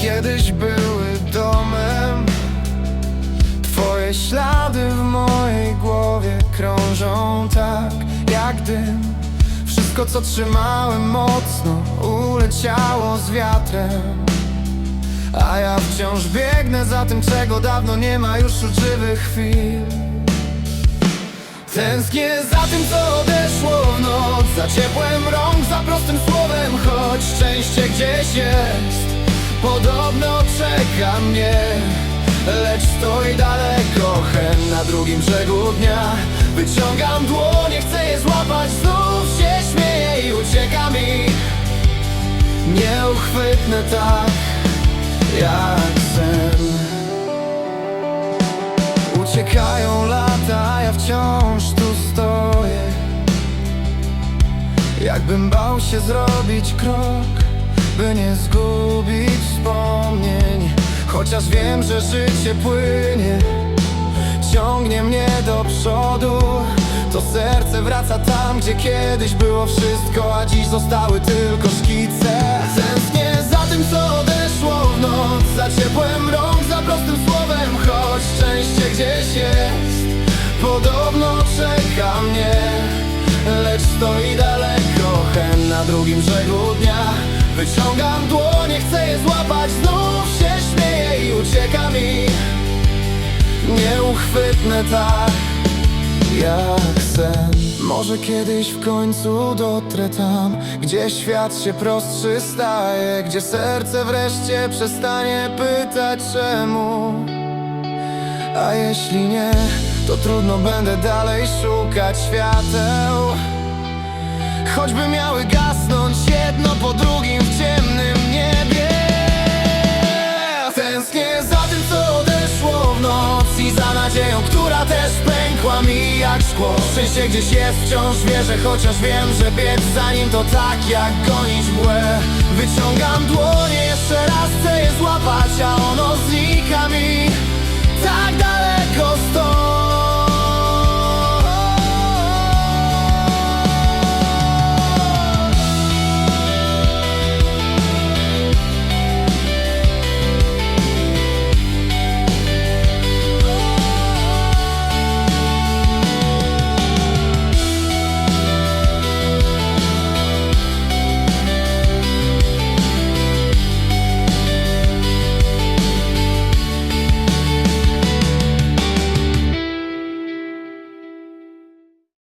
kiedyś były domem. Twoje ślady w mojej głowie krążą tak jak dym. Wszystko co trzymałem mocno uleciało z wiatrem. A ja wciąż biegnę za tym czego dawno nie ma już uczciwych chwil. Tęsknię za tym co odeszło w noc. Za ciepłem rąk, za prostym słowem Choć szczęście gdzieś jest Podobno czeka mnie Lecz stoi daleko Hen na drugim brzegu dnia. Wyciągam dłonie, chcę je złapać Znów się śmieje i ucieka mi Nieuchwytne tak Jak sen. Uciekają lata, ja wciąż tu stoję. Jakbym bał się zrobić krok By nie zgubić wspomnień. Chociaż wiem, że życie płynie Ciągnie mnie do przodu. To serce wraca tam, gdzie kiedyś było wszystko A dziś zostały tylko szkice. Tęsknię za tym, co odeszło w noc. Za ciepłem rąk, za prostym słowem Choć szczęście gdzieś jest. Podobno czeka mnie Lecz stoi daleko Hen na drugim brzegu dnia Wyciągam dłonie, chcę je złapać Znów się śmieje i ucieka mi. Nieuchwytne tak jak sen. Może kiedyś w końcu dotrę tam Gdzie świat się prostszy staje Gdzie serce wreszcie przestanie pytać czemu. A jeśli nie, to trudno będę dalej szukać świateł. Choćby miały gasnąć jedno po pękła mi jak szkło. Szczęście gdzieś jest, wciąż wierzę Chociaż wiem, że biec za nim to tak jak gonić mgłę. Wyciągam dłonie, jeszcze raz chcę je złapać A ono znika mi